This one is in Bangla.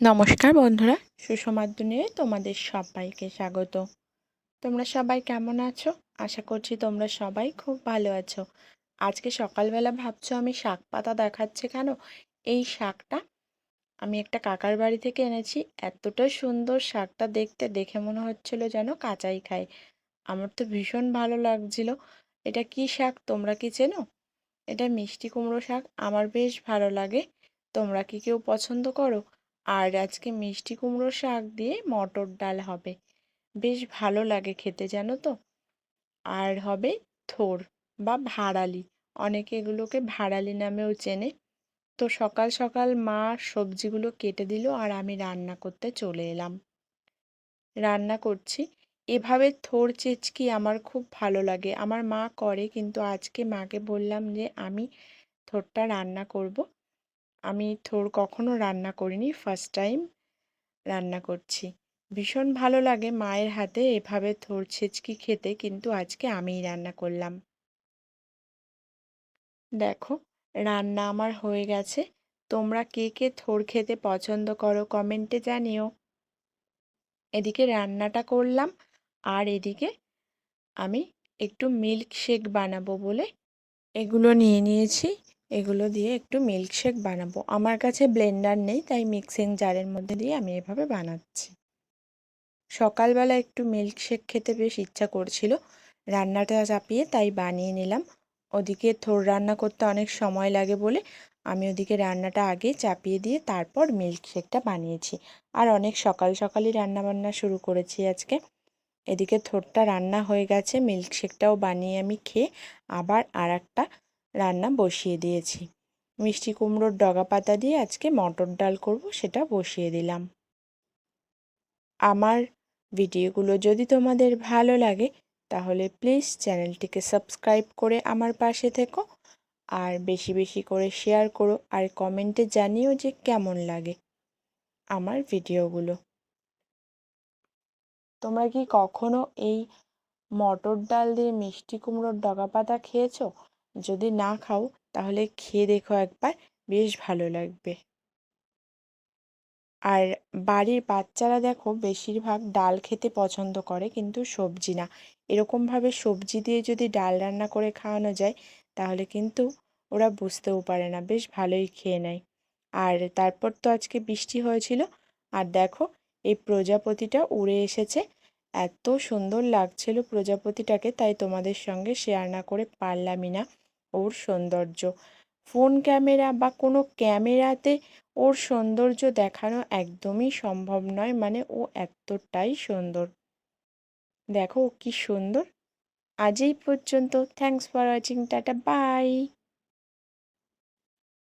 নমস্কার বন্ধুরা। সুষমার তোমাদের সবাইকে স্বাগত। তোমরা সবাই কেমন আছো? আশা করছি তোমরা সবাই খুব ভালো আছো। আজকে সকালবেলা ভাবছ আমি শাক পাতা দেখাচ্ছে কেন? এই শাকটা আমি একটা কাকার বাড়ি থেকে এনেছি। এতটা সুন্দর শাকটা দেখতে, দেখে মনে হচ্ছিল যেন কাঁচাই খাই। আমার তো ভীষণ ভালো লাগছিল। এটা কি শাক? তোমরা কি চেনো? এটা মিষ্টি কুমড়ো শাক। আমার বেশ ভালো লাগে। তোমরা কি কেউ পছন্দ করো? আর আজকে মিষ্টি কুমড়ো শাক দিয়ে মটর ডাল হবে। বেশ ভালো লাগে খেতে, জানো তো? আর হবে থোর বা ভাড়ালি। অনেকে এগুলোকে ভাড়ালি নামেও চেনে। তো সকাল সকাল মা সবজিগুলো কেটে দিল আর আমি রান্না করতে চলে এলাম। রান্না করছি। এভাবে থোর চেচকি আমার খুব ভালো লাগে। আমার মা করে, কিন্তু আজকে মাকে বললাম যে আমি থোরটা রান্না করব। আমি থোর কখনো রান্না করিনি ফার্স্ট টাইম রান্না করছি। ভীষণ ভালো লাগে মায়ের হাতে এভাবে থোর ছেচকি খেতে, কিন্তু আজকে আমিই রান্না করলাম। দেখো, রান্না আমার হয়ে গেছে। তোমরা কে কে থোর খেতে পছন্দ করো কমেন্টে জানিও। এদিকে রান্নাটা করলাম, আর এদিকে আমি একটু মিল্ক শেক বানাবো বলে এগুলো নিয়ে নিয়েছি। এগুলো দিয়ে একটু মিল্কশেক বানাবো। আমার কাছে ব্লেন্ডার নেই, তাই মিক্সিং জারের মধ্যে দিয়ে আমি এভাবে বানাচ্ছি। সকালবেলা একটু মিল্কশেক খেতে বেশ ইচ্ছা করছিল। রান্নাটা চাপিয়ে তাই বানিয়ে নিলাম। ওদিকে থোর রান্না করতে অনেক সময় লাগে বলে আমি ওদিকে রান্নাটা আগে চাপিয়ে দিয়ে তারপর মিল্কশেকটা বানিয়েছি। আর অনেক সকাল সকালই রান্না বান্না শুরু করেছি আজকে। এদিকে থোরটা রান্না হয়ে গেছে, মিল্কশেকটাও বানিয়ে আমি খেয়ে আবার আর একটা রান্না বসিয়ে দিয়েছি। মিষ্টি কুমড়োর ডগা পাতা দিয়ে আজকে মটর ডাল করব সেটা বসিয়ে দিলাম। আমার ভিডিওগুলো যদি তোমাদের ভালো লাগে, তাহলে প্লিজ চ্যানেলটিকে সাবস্ক্রাইব করে আমার পাশে থেকো আর বেশি বেশি করে শেয়ার করো আর কমেন্টে জানিও যে কেমন লাগে আমার ভিডিওগুলো। তোমরা কি কখনো এই মটর ডাল দিয়ে মিষ্টি কুমড়োর ডগা পাতা খেয়েছো? যদি না খাও, তাহলে খেয়ে দেখো একবার, বেশ ভালো লাগবে। আর বাড়ির বাচ্চারা দেখো, বেশিরভাগ ডাল খেতে পছন্দ করে, কিন্তু সবজি না। এরকমভাবে সবজি দিয়ে যদি ডাল রান্না করে খাওয়ানো যায়, তাহলে কিন্তু ওরা বুঝতেও পারে না, বেশ ভালোই খেয়ে নেয়। আর তারপর তো আজকে বৃষ্টি হয়েছিল, আর দেখো, এই প্রজাপতিটা উড়ে এসেছে এত সুন্দর লাগছিল প্রজাপতিটাকে, তাই তোমাদের সঙ্গে শেয়ার না করে পারলামই না ওর সৌন্দর্য। ফোন ক্যামেরা বা কোনো ক্যামেরাতে ওর সৌন্দর্য দেখানো একদমই সম্ভব নয় মানে ও এতটাই সুন্দর। দেখো কি সুন্দর। আজ এই পর্যন্ত thanks for watching tata bye